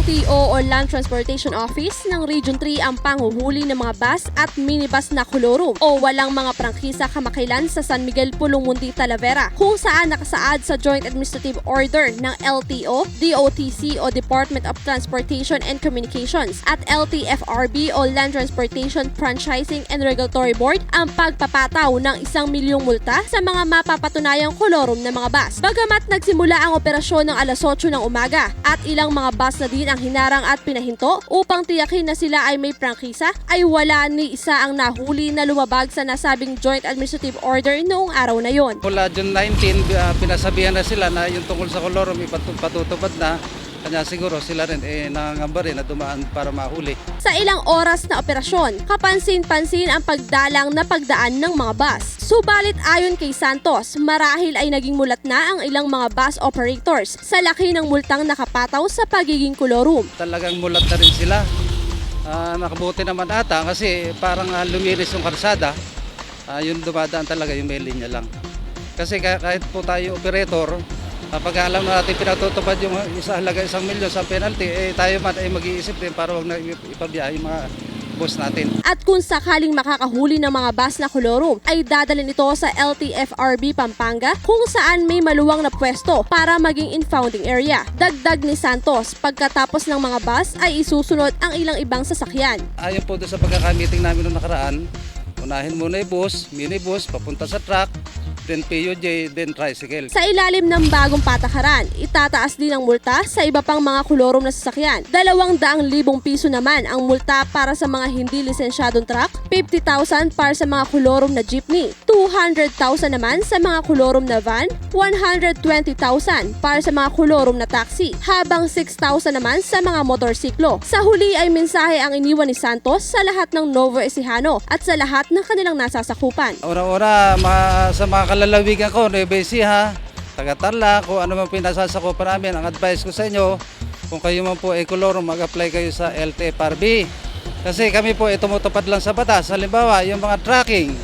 LTO o Land Transportation Office ng Region 3 ang panghuhuli ng mga bus at minibus na kolorum o walang mga prangkisa kamakailan sa San Miguel Pulumundi, Talavera kung saan nakasaad sa Joint Administrative Order ng LTO, DOTC o Department of Transportation and Communications at LTFRB o Land Transportation Franchising and Regulatory Board ang pagpapataw ng isang milyong multa sa mga mapapatunayang kolorum ng mga bus. Bagamat nagsimula ang operasyon ng alas 8 ng umaga at ilang mga bus na din ang hinarang at pinahinto upang tiyakin na sila ay may prangkisa ay wala ni isa ang nahuli na lumabag sa nasabing Joint Administrative Order noong araw na yon. Mula June 19, ah, pinasabihan na sila na yung tungkol sa kolorum ipatu- patutupad na. Kanya siguro sila rin eh, nangangamba rin na dumaan para mahuli. Sa ilang oras na operasyon, kapansin-pansin ang pagdalang na pagdaan ng mga bus. Subalit ayon kay Santos, marahil ay naging mulat na ang ilang mga bus operators sa laki ng multang nakapataw sa pagiging kolorum. Talagang mulat na rin sila. Ah, nakabuti naman ata kasi parang ah, luminis yung karsada. Ah, yun dumadaan talaga yung may linya lang. Kasi ka- kahit po tayo operator, kapag alam na natin pinatutupad yung isa halaga isang milyon sa penalty, eh tayo man ay mag-iisip din para wag na ipabiyahe yung mga boss natin. At kung sakaling makakahuli ng mga bus na kolorum, ay dadalhin ito sa LTFRB Pampanga kung saan may maluwang na pwesto para maging infounding area. Dagdag ni Santos, pagkatapos ng mga bus ay isusunod ang ilang ibang sasakyan. Ayon po doon sa pagkakamiting namin noong nakaraan, unahin muna yung bus, minibus, papunta sa truck, then PUJ, then tricycle. Sa ilalim ng bagong patakaran, itataas din ang multa sa iba pang mga kulorum na sasakyan. Dalawang daang libong piso naman ang multa para sa mga hindi lisensyadong truck, 50,000 para sa mga kulorum na jeepney, 200,000 naman sa mga kulorum na van, 120,000 para sa mga kulorum na taxi, habang 6,000 naman sa mga motorsiklo. Sa huli ay mensahe ang iniwan ni Santos sa lahat ng Novo Ecijano at sa lahat ng kanilang nasasakupan. Una-una, ma- sa mga kalalawigan ko, Nueva Ecija, taga-Tarlac, kung ano man pinasasakupan namin, ang advice ko sa inyo, kung kayo man po ay kolorum, mag-apply kayo sa LTFRB. Kasi kami po ay tumutupad lang sa batas. Halimbawa, yung mga tracking,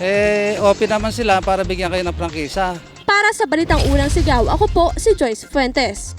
eh, open naman sila para bigyan kayo ng prangkisa. Para sa Balitang Unang Sigaw, ako po si Joyce Fuentes.